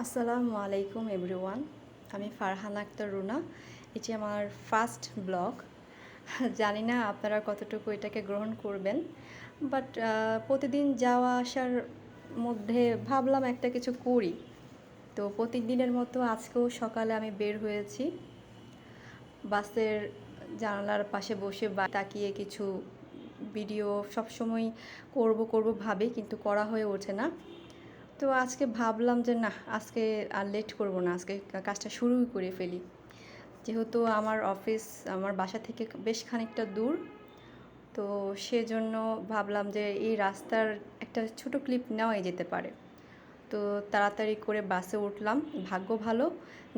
আসসালামু আলাইকুম এভরিওয়ান, আমি ফারহান আক্তার রুনা। এটি আমার ফার্স্ট ব্লগ। জানি না আপনারা কতটুকু এটাকে গ্রহণ করবেন, বাট প্রতিদিন যাওয়া আসার মধ্যে ভাবলাম একটা কিছু করি। তো প্রতিদিনের মতো আজকেও সকালে আমি বের হয়েছি। বাসের জানালার পাশে বসে বা তাকিয়ে কিছু ভিডিও সবসময় করব করব ভাবে, কিন্তু করা হয়ে ওঠে না। তো আজকে ভাবলাম যে না, আজকে আর লেট করব না, আজকে কাজটা শুরুই করে ফেলি। যেহেতু আমার অফিস আমার বাসা থেকে বেশ খানিকটা দূর, তো সেজন্য ভাবলাম যে এই রাস্তার একটা ছোট ক্লিপ নেওয়াই যেতে পারে। তো তাড়াতাড়ি করে বাসে উঠলাম। ভাগ্য ভালো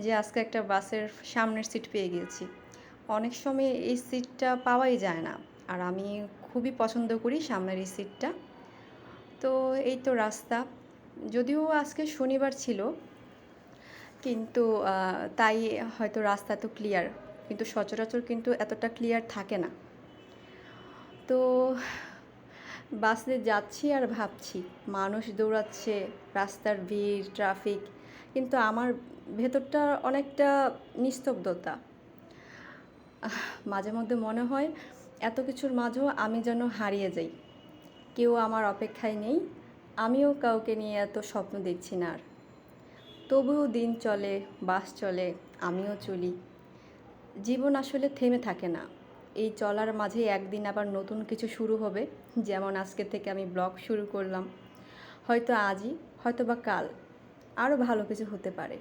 যে আজকে একটা বাসের সামনের সিট পেয়ে গিয়েছি অনেক সময় এই সিটটা পাওয়াই যায় না, আর আমি খুবই পছন্দ করি সামনের এই সিটটা তো এই তো রাস্তা। যদিও আজকে শনিবার ছিল, কিন্তু তাই হয়তো রাস্তা তো ক্লিয়ার কিন্তু সচরাচর কিন্তু এতটা ক্লিয়ার থাকে না। তো, বাসে যাচ্ছি আর ভাবছি, মানুষ দৌড়াচ্ছে, রাস্তার ভিড় ট্রাফিক কিন্তু আমার ভেতরটা অনেকটা নিস্তব্ধতা। মাঝে মধ্যে মনে হয়, এত কিছুর মাঝেও আমি যেন হারিয়ে যাই। কেউ আমার অপেক্ষায় নেই আমিও কাউকে নিয়ে এত স্বপ্ন দেখছি না আর। তবুও দিন চলে, বাস চলে, আমিও চলি। জীবন আসলে থেমে থাকে না। এই চলার মাঝে একদিন আবার নতুন কিছু শুরু হবে, যেমন আজকে থেকে আমি ব্লগ শুরু করলাম। হয়তো আজই, হয়তো বা কাল। আরও ভালো কিছু হতে পারে।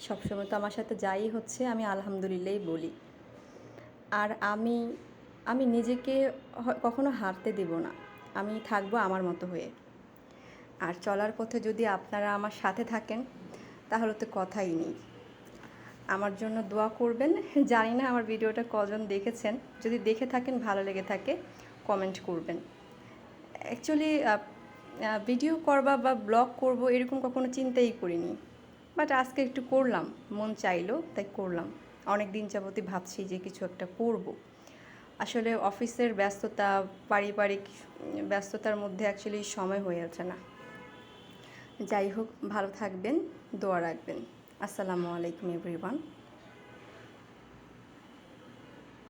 সবসময় তো আমার সাথে যাই হচ্ছে, আমি আলহামদুলিল্লাহই বলি। আর আমি আমি নিজেকে কখনো হারতে দেব না। আমি থাকব আমার মতো হয়ে। আর চলার পথে যদি আপনারা আমার সাথে থাকেন, তাহলে তো কথাই নেই। আমার জন্য দোয়া করবেন। জানি না আমার ভিডিওটা কজন দেখেছেন। যদি দেখে থাকেন, ভালো লেগে থাকে কমেন্ট করবেন। অ্যাকচুয়ালি ভিডিও করবা বা ব্লগ করব এরকম কখনো চিন্তাই করিনি। বাট আজকে একটু করলাম, মন চাইলো, তাই করলাম। অনেক দিন যাবতই ভাবছি যে কিছু একটা করব। আসলে অফিসের ব্যস্ততা, পারিবারিক ব্যস্ততার মধ্যে অ্যাকচুয়ালি সময় হয়ে ওঠে না। যাই হোক ভালো থাকবেন দোয়া রাখবেন। আসসালামু আলাইকুম এভরিওয়ান।